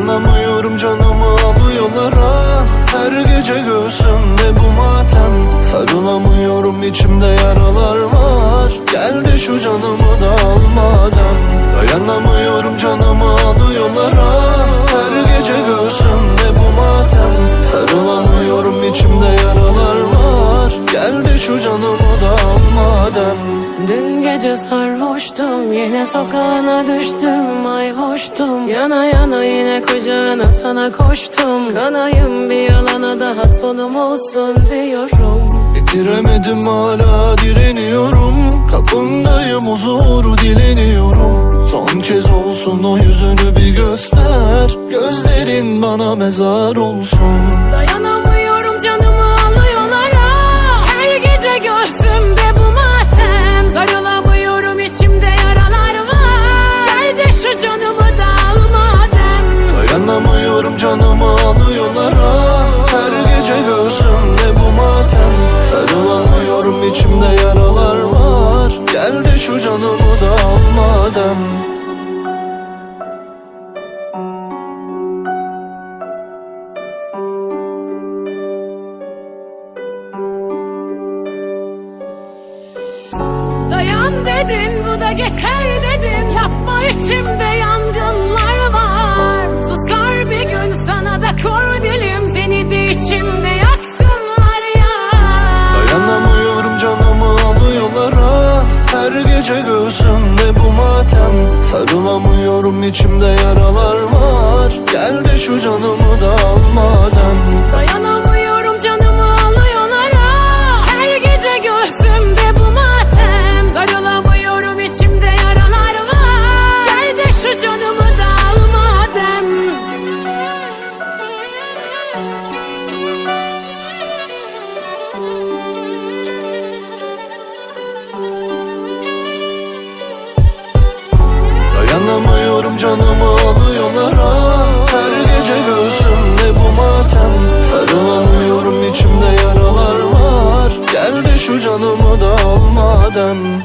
Dayanamıyorum canımı alıyorlar Her gece göğsümde bu matem. Sarılamıyorum içimde yaralar var. Gel de şu canımı da almadan. Dayanamıyorum. Dün gece sarhoştum Yine sokağına düştüm Ay hoştum. Yana yana yine kucağına sana koştum. Kanayım bir yalana daha sonum olsun diyorum. Bitiremedim hala direniyorum. Kapındayım huzuru dileniyorum. Son kez olsun o yüzünü bir göster. Gözlerin bana mezar olsun. Dayanamıyorum dedin bu da geçer dedin. Yapma içimde yangınlar var. Susar bir gün sana da kor dilim. Seni de içimde yaksınlar ya. Dayanamıyorum canımı alıyorlar ha Her gece göğsümde bu matem. Sarılamıyorum içimde yaralar var. Gel de şu canımı da canımı alıyorlar Her gece göğsümde bu matem. Sarılamıyorum içimde yaralar var. Gel de şu canımı da al madem.